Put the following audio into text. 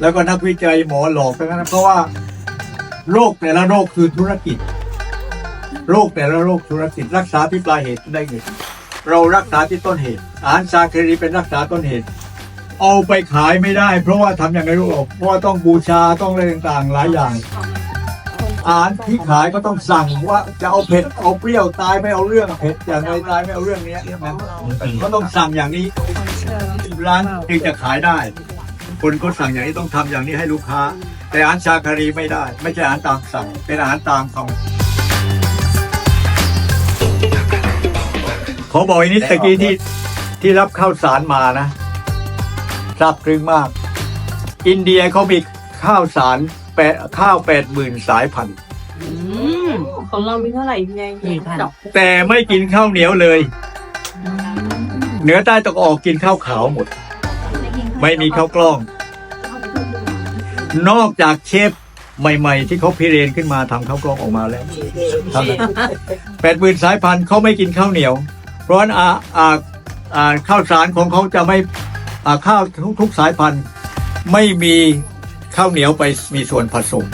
แล้วก็นักวิจัยหมอหลอกทั้งนั้นเพราะว่าโรคแต่ละโรคคือธุรกิจ โรคแต่ละโรคธุรกิจ รักษาที่ปลายเหตุได้เงินเรารักษาที่ต้นเหตุ อาหารซาเครีเป็นรักษาต้นเหตุ เอาไปขายไม่ได้ เพราะว่าทำอย่างไรรู้หรอกเพราะว่าต้องบูชาต้องอะไรต่างๆหลายอย่าง อาหารที่ขายก็ต้องสั่งว่าจะเอาเผ็ดเอาเปรี้ยวตายไม่เอาเรื่องเผ็ดอย่างไรตายไม่เอาเรื่องเนี้ยนก็ต้องสั่งอย่างนี้ร้านถึงจะขายได้ คนก็สั่งอย่างนี้ต้องทำอย่างนี้ให้ลูกค้า แต่อาหารชาคารีไม่ได้ ไม่ใช่อาหารตามสั่ง เป็นอาหารตามคำขอบอกอีกนิดตะกี้ที่ที่รับข้าวสารมานะทราบครึ่งมาก อินเดียเขามีข้าวสารแปดข้าวแปดหมื่นสายพันธุ์อืมของเรามีเท่าไหร่ไงดอกแต่ไม่กินข้าวเหนียวเลย เหนือใต้ตกออกกินข้าวขาวหมด ไม่มีข้าวกล้อง นอกจากเชฟใหม่ ๆ ที่เขาพิเรนขึ้นมาทำข้าวกล้องออกมาแล้วแปดหมื่นสายพันธุ์เขาไม่กินข้าวเหนียว เพราะฉะนั้นอาอาอ่าข้าวสารของเขาจะไม่อ่าข้าวทุกทุกสายพันธุ์ ไม่มีข้าวเหนียวไปมีส่วนผสม